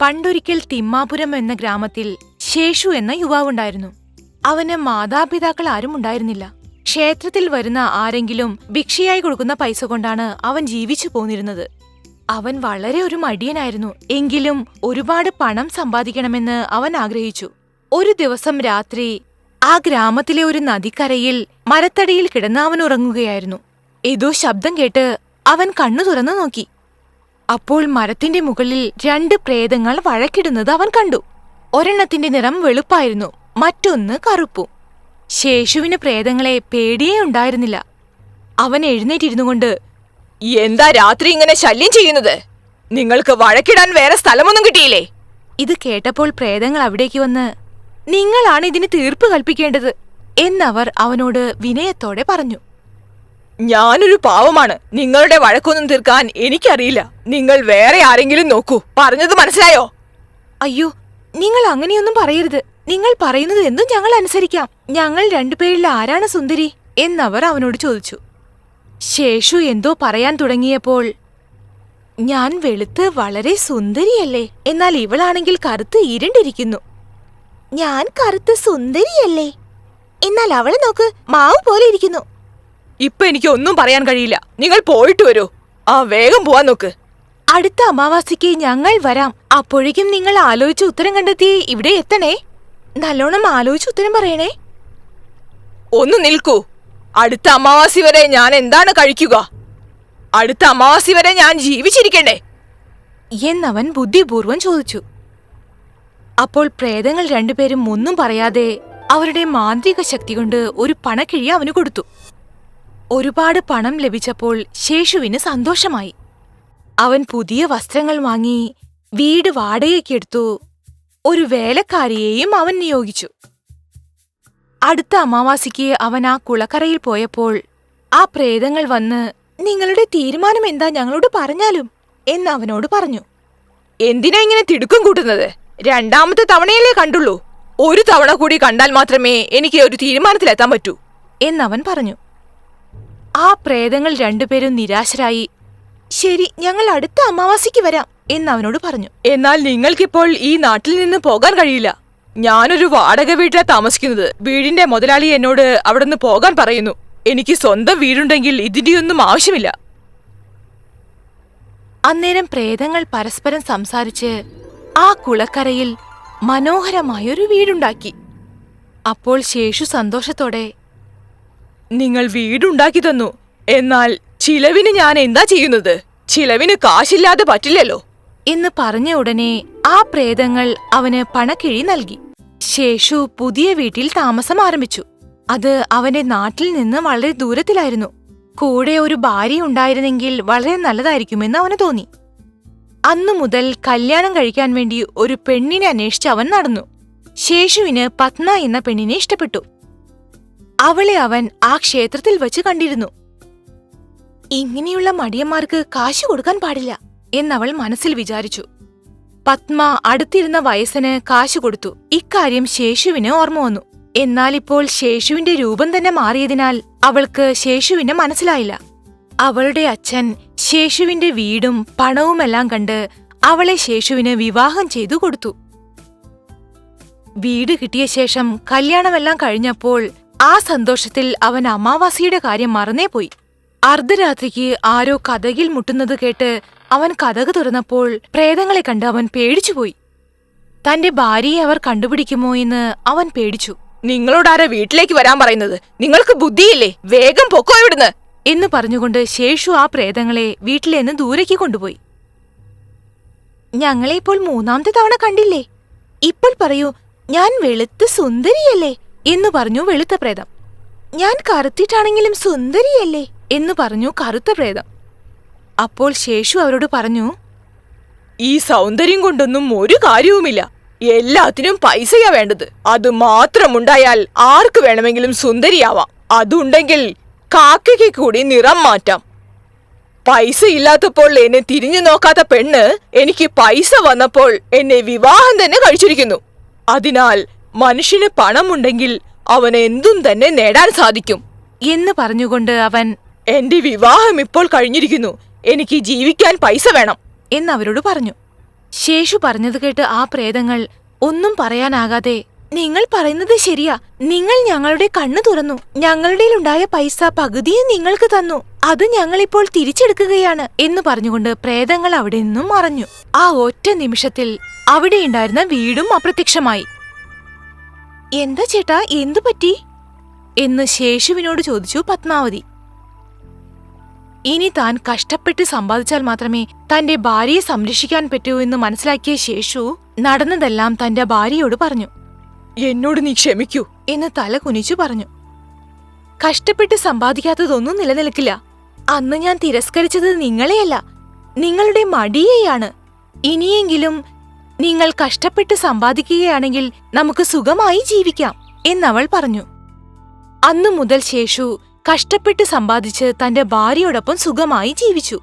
പണ്ടൊരിക്കൽ തിമ്മാപുരം എന്ന ഗ്രാമത്തിൽ ശേഷു എന്ന യുവാവുണ്ടായിരുന്നു. അവന് മാതാപിതാക്കൾ ആരും ഉണ്ടായിരുന്നില്ല. ക്ഷേത്രത്തിൽ വരുന്ന ആരെങ്കിലും ഭിക്ഷയായി കൊടുക്കുന്ന പൈസ കൊണ്ടാണ് അവൻ ജീവിച്ചു പോന്നിരുന്നത്. അവൻ വളരെ ഒരു മടിയനായിരുന്നു. എങ്കിലും ഒരുപാട് പണം സമ്പാദിക്കണമെന്ന് അവൻ ആഗ്രഹിച്ചു. ഒരു ദിവസം രാത്രി ആ ഗ്രാമത്തിലെ ഒരു നദിക്കരയിൽ മരത്തടിയിൽ കിടന്ന് അവൻ ഉറങ്ങുകയായിരുന്നു. ഏതോ ശബ്ദം കേട്ട് അവൻ കണ്ണു തുറന്നു നോക്കി. അപ്പോൾ മരത്തിന്റെ മുകളിൽ രണ്ട് പ്രേതങ്ങൾ വഴക്കിടുന്നത് അവൻ കണ്ടു. ഒരെണ്ണത്തിന്റെ നിറം വെളുപ്പായിരുന്നു മറ്റൊന്ന് കറുപ്പും. ശേഷുവിന് പ്രേതങ്ങളെ പേടിയേ ഉണ്ടായിരുന്നില്ല. അവൻ എഴുന്നേറ്റിരുന്നു കൊണ്ട് എന്താ രാത്രി ഇങ്ങനെ ശല്യം ചെയ്യുന്നത്? നിങ്ങൾക്ക് വഴക്കിടാൻ വേറെ സ്ഥലമൊന്നും കിട്ടിയില്ലേ? ഇത് കേട്ടപ്പോൾ പ്രേതങ്ങൾ അവിടേക്ക് വന്ന് നിങ്ങളാണ് ഇതിന് തീർപ്പ് കൽപ്പിക്കേണ്ടത് എന്നവർ അവനോട് വിനയത്തോടെ പറഞ്ഞു. ഞാനൊരു പാവമാണ്. നിങ്ങളുടെ വഴക്കൊന്നും തീർക്കാൻ എനിക്കറിയില്ല. നിങ്ങൾ വേറെ ആരെങ്കിലും നോക്കൂ. പറഞ്ഞത് മനസ്സിലായോ? അയ്യോ നിങ്ങൾ അങ്ങനെയൊന്നും പറയരുത്. നിങ്ങൾ പറയുന്നത് എന്തും ഞങ്ങൾ അനുസരിക്കാം. ഞങ്ങൾ രണ്ടുപേരിൽ ആരാണ് സുന്ദരി? എന്നവർ അവനോട് ചോദിച്ചു. ശേഷു എന്തോ പറയാൻ തുടങ്ങിയപ്പോൾ ഞാൻ വെളുത്ത് വളരെ സുന്ദരിയല്ലേ? എന്നാൽ ഇവളാണെങ്കിൽ കറുത്ത് ഇരുണ്ടിരിക്കുന്നു. ഞാൻ കറുത്ത് സുന്ദരിയല്ലേ? എന്നാൽ അവളെ നോക്ക് മാവ് പോലെ ഇരിക്കുന്നു. ഇപ്പൊ എനിക്ക് ഒന്നും പറയാൻ കഴിയില്ല. നിങ്ങൾ പോയിട്ട് വരൂ. ആ വേഗം പോവാൻ നോക്ക്. അടുത്ത അമാവാസിക്ക് ഞങ്ങൾ വരാം. അപ്പോഴേക്കും നിങ്ങൾ ആലോചിച്ച് ഉത്തരം കണ്ടെത്തി ഇവിടെ എത്തണേ. നല്ലോണം ആലോചിച്ച് ഉത്തരം പറയണേ. ഒന്ന് നിൽക്കൂ. അടുത്ത അമാവാസി വരെ ഞാൻ എന്താണ് കഴിക്കുക? അടുത്ത അമാവാസി വരെ ഞാൻ ജീവിച്ചിരിക്കണ്ടേ? എന്നവൻ ബുദ്ധിപൂർവം ചോദിച്ചു. അപ്പോൾ പ്രേതങ്ങൾ രണ്ടുപേരും ഒന്നും പറയാതെ അവരുടെ മാന്ത്രിക ശക്തി കൊണ്ട് ഒരു പണക്കിഴി അവന് കൊടുത്തു. ഒരുപാട് പണം ലഭിച്ചപ്പോൾ ശേഷുവിന് സന്തോഷമായി. അവൻ പുതിയ വസ്ത്രങ്ങൾ വാങ്ങി വീട് വാടകയ്ക്കെടുത്തു ഒരു വേലക്കാരിയെയും അവൻ നിയോഗിച്ചു. അടുത്ത അമാവാസിക്ക് അവൻ ആ കുളക്കരയിൽ പോയപ്പോൾ ആ പ്രേതങ്ങൾ വന്ന് നിങ്ങളുടെ തീരുമാനം എന്താ ഞങ്ങളോട് പറഞ്ഞാലും? എന്ന് അവനോട് പറഞ്ഞു. എന്തിനാ ഇങ്ങനെ തിടുക്കം കൂട്ടുന്നത്? രണ്ടാമത്തെ തവണയല്ലേ കണ്ടുള്ളൂ. ഒരു തവണ കൂടി കണ്ടാൽ മാത്രമേ എനിക്ക് ഒരു തീരുമാനത്തിലെത്താൻ പറ്റൂ എന്നവൻ പറഞ്ഞു. ആ പ്രേതങ്ങൾ രണ്ടുപേരും നിരാശരായി ശരി ഞങ്ങൾ അടുത്ത അമാവാസിക്ക് വരാം എന്ന് അവനോട് പറഞ്ഞു. എന്നാൽ നിങ്ങൾക്കിപ്പോൾ ഈ നാട്ടിൽ നിന്ന് പോകാൻ കഴിയില്ല. ഞാനൊരു വാടക വീട്ടിലാണ് താമസിക്കുന്നത്. വീടിന്റെ മുതലാളി എന്നോട് അവിടെ നിന്ന് പോകാൻ പറയുന്നു. എനിക്ക് സ്വന്തം വീടുണ്ടെങ്കിൽ ഇതിന്റെയൊന്നും ആവശ്യമില്ല. അന്നേരം പ്രേതങ്ങൾ പരസ്പരം സംസാരിച്ച് ആ കുളക്കരയിൽ മനോഹരമായൊരു വീടുണ്ടാക്കി. അപ്പോൾ ശേഷു സന്തോഷത്തോടെ നിങ്ങൾ വീടുണ്ടാക്കി തന്നു. എന്നാൽ ചിലവിന് ഞാൻ എന്താ ചെയ്യുന്നത്? ചിലവിന് കാശില്ലാതെ പറ്റില്ലല്ലോ. എന്ന് പറഞ്ഞ ഉടനെ ആ പ്രേതങ്ങൾ അവന് പണക്കിഴി നൽകി. ശേഷു പുതിയ വീട്ടിൽ താമസം ആരംഭിച്ചു. അത് അവന്റെ നാട്ടിൽ നിന്ന് വളരെ ദൂരത്തിലായിരുന്നു. കൂടെ ഒരു ഭാര്യ ഉണ്ടായിരുന്നെങ്കിൽ വളരെ നല്ലതായിരിക്കുമെന്ന് അവന് തോന്നി. അന്നു മുതൽ കല്യാണം കഴിക്കാൻ വേണ്ടി ഒരു പെണ്ണിനെ അന്വേഷിച്ച് അവൻ നടന്നു. ശേഷുവിന് പത്മ എന്ന പെണ്ണിനെ ഇഷ്ടപ്പെട്ടു. അവളെ അവൻ ആ ക്ഷേത്രത്തിൽ വച്ച് കണ്ടിരുന്നു. ഇങ്ങനെയുള്ള മടിയന്മാർക്ക് കാശ് കൊടുക്കാൻ പാടില്ല എന്നവൾ മനസ്സിൽ വിചാരിച്ചു. പത്മ അടുത്തിരുന്ന വയസ്സിന് കാശു കൊടുത്തു. ഇക്കാര്യം ശേഷുവിന് ഓർമ്മ വന്നു. എന്നാലിപ്പോൾ ശേഷുവിന്റെ രൂപം തന്നെ മാറിയതിനാൽ അവൾക്ക് ശേഷുവിനെ മനസ്സിലായില്ല. അവളുടെ അച്ഛൻ ശേഷുവിന്റെ വീടും പണവുമെല്ലാം കണ്ട് അവളെ ശേഷുവിന് വിവാഹം ചെയ്തു കൊടുത്തു. വീട് കിട്ടിയ ശേഷം കല്യാണമെല്ലാം കഴിഞ്ഞപ്പോൾ ആ സന്തോഷത്തിൽ അവൻ അമാവാസിയുടെ കാര്യം മറന്നേ പോയി. അർദ്ധരാത്രിക്ക് ആരോ കഥകിൽ മുട്ടുന്നത് കേട്ട് അവൻ കഥക് തുറന്നപ്പോൾ പ്രേതങ്ങളെ കണ്ട് അവൻ പേടിച്ചുപോയി തന്റെ ഭാര്യയെ അവർ കണ്ടുപിടിക്കുമോ എന്ന് അവൻ പേടിച്ചു. നിങ്ങളോടാരാ വീട്ടിലേക്ക് വരാൻ പറയുന്നത്? നിങ്ങൾക്ക് ബുദ്ധിയില്ലേ? വേഗം പൊക്കോ ഇവിടുന്ന്. എന്ന് പറഞ്ഞുകൊണ്ട് ശേഷു ആ പ്രേതങ്ങളെ വീട്ടിൽ നിന്ന് ദൂരേക്ക് കൊണ്ടുപോയി. ഞങ്ങളെ ഇപ്പോൾ മൂന്നാമത്തെ തവണ കണ്ടില്ലേ? ഇപ്പോൾ പറയൂ ഞാൻ വെളുത്ത് സുന്ദരിയല്ലേ? എന്ന് പറഞ്ഞു വെളുത്ത പ്രേതം. ഞാൻ കറുത്തിട്ടാണെങ്കിലും സുന്ദരിയല്ലേ? എന്ന് പറഞ്ഞു കറുത്ത പ്രേതം. അപ്പോൾ ശേഷു അവരോട് പറഞ്ഞു ഈ സൗന്ദര്യം കൊണ്ടൊന്നും ഒരു കാര്യവുമില്ല. എല്ലാത്തിനും പൈസയാ വേണ്ടത്. അത് മാത്രമുണ്ടായാൽ ആർക്ക് വേണമെങ്കിലും സുന്ദരിയാവാം. അതുണ്ടെങ്കിൽ കാക്കയ്ക്ക് കൂടി നിറം മാറ്റാം. പൈസ ഇല്ലാത്തപ്പോൾ എന്നെ തിരിഞ്ഞു നോക്കാത്ത പെണ്ണ് എനിക്ക് പൈസ വന്നപ്പോൾ എന്നെ വിവാഹം തന്നെ കഴിച്ചിരിക്കുന്നു. അതിനാൽ മനുഷ്യന് പണമുണ്ടെങ്കിൽ അവൻ എന്തും തന്നെ നേടാൻ സാധിക്കും. എന്ന് പറഞ്ഞുകൊണ്ട് അവൻ എന്റെ വിവാഹം ഇപ്പോൾ കഴിഞ്ഞിരിക്കുന്നു. എനിക്ക് ജീവിക്കാൻ പൈസ വേണം. എന്നവരോട് പറഞ്ഞു. ശേഷു പറഞ്ഞത് കേട്ട് ആ പ്രേതങ്ങൾ ഒന്നും പറയാനാകാതെ നിങ്ങൾ പറയുന്നത് ശരിയാ. നിങ്ങൾ ഞങ്ങളുടെ കണ്ണു തുറന്നു. ഞങ്ങളുടെയിലുണ്ടായ പൈസ പകുതിയും നിങ്ങൾക്ക് തന്നു. അത് ഞങ്ങളിപ്പോൾ തിരിച്ചെടുക്കുകയാണ്. എന്ന് പറഞ്ഞുകൊണ്ട് പ്രേതങ്ങൾ അവിടെ നിന്നും മറഞ്ഞു. ആ ഒറ്റ നിമിഷത്തിൽ അവിടെയുണ്ടായിരുന്ന വീടും അപ്രത്യക്ഷമായി. എന്താ ചേട്ടാ എന്തു പറ്റി? എന്ന് ശേഷുവിനോട് ചോദിച്ചു പത്മാവതി. ഇനി താൻ കഷ്ടപ്പെട്ട് സമ്പാദിച്ചാൽ മാത്രമേ തന്റെ ഭാര്യയെ സംരക്ഷിക്കാൻ പറ്റൂ എന്ന് മനസ്സിലാക്കിയ ശേഷു നടന്നതെല്ലാം തന്റെ ഭാര്യയോട് പറഞ്ഞു. എന്നോട് നീ ക്ഷമിക്കൂ. എന്ന് തല കുനിച്ചു പറഞ്ഞു. കഷ്ടപ്പെട്ട് സമ്പാദിക്കാത്തതൊന്നും നിലനിൽക്കില്ല. അന്ന് ഞാൻ തിരസ്കരിച്ചത് നിങ്ങളെയല്ല. നിങ്ങളുടെ മടിയെയാണ്. ഇനിയെങ്കിലും നിങ്ങൾ കഷ്ടപ്പെട്ട് സമ്പാദിക്കുകയാണെങ്കിൽ നമുക്ക് സുഖമായി ജീവിക്കാം എന്നവൾ പറഞ്ഞു. അന്നു മുതൽ ശേഷു കഷ്ടപ്പെട്ട് സമ്പാദിച്ച് തന്റെ ഭാര്യയോടൊപ്പം സുഖമായി ജീവിച്ചു.